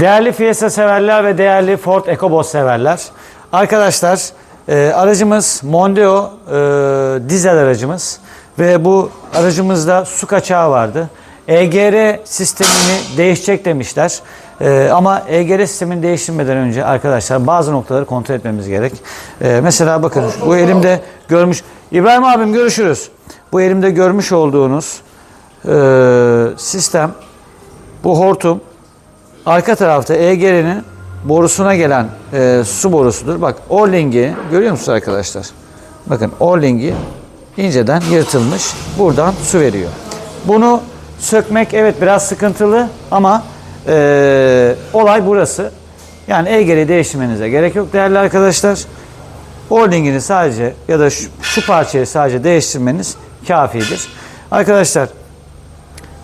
Değerli Fiesta severler ve değerli Ford EcoBoost severler. Arkadaşlar e, aracımız Mondeo e, dizel aracımız ve bu aracımızda su kaçağı vardı. EGR sistemini değişecek demişler. E, ama EGR sistemini değiştirmeden önce arkadaşlar bazı noktaları kontrol etmemiz gerek. E, mesela bakın bu elimde görmüş... İbrahim abim görüşürüz. Bu elimde görmüş olduğunuz e, sistem bu hortum arka tarafta EGR'nin borusuna gelen e, su borusudur. Bak Orling'i görüyor musunuz arkadaşlar? Bakın Orling'i inceden yırtılmış. Buradan su veriyor. Bunu sökmek evet biraz sıkıntılı ama e, olay burası. Yani EGR'yi değiştirmenize gerek yok değerli arkadaşlar. Orling'ini sadece ya da şu, şu parçayı sadece değiştirmeniz kafidir. Arkadaşlar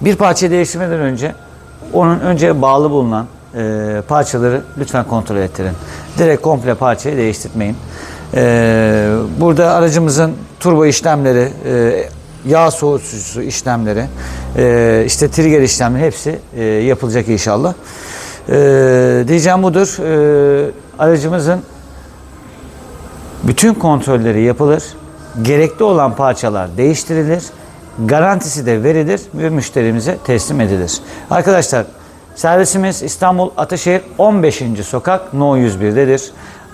bir parçayı değiştirmeden önce onun önce bağlı bulunan e, parçaları lütfen kontrol ettirin. Direkt komple parçayı değiştirmeyin. E, burada aracımızın turbo işlemleri, e, yağ soğutucusu işlemleri, e, işte trigger işlemleri hepsi e, yapılacak inşallah. E, diyeceğim budur. E, aracımızın bütün kontrolleri yapılır. Gerekli olan parçalar değiştirilir. Garantisi de verilir ve müşterimize teslim edilir. Arkadaşlar servisimiz İstanbul Ataşehir 15. sokak No 101'dedir.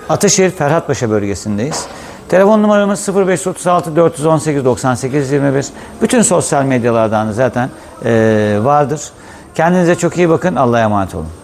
Ataşehir Ferhatpaşa bölgesindeyiz. Telefon numaramız 0536 418 98 21. Bütün sosyal medyalardan zaten vardır. Kendinize çok iyi bakın. Allah'a emanet olun.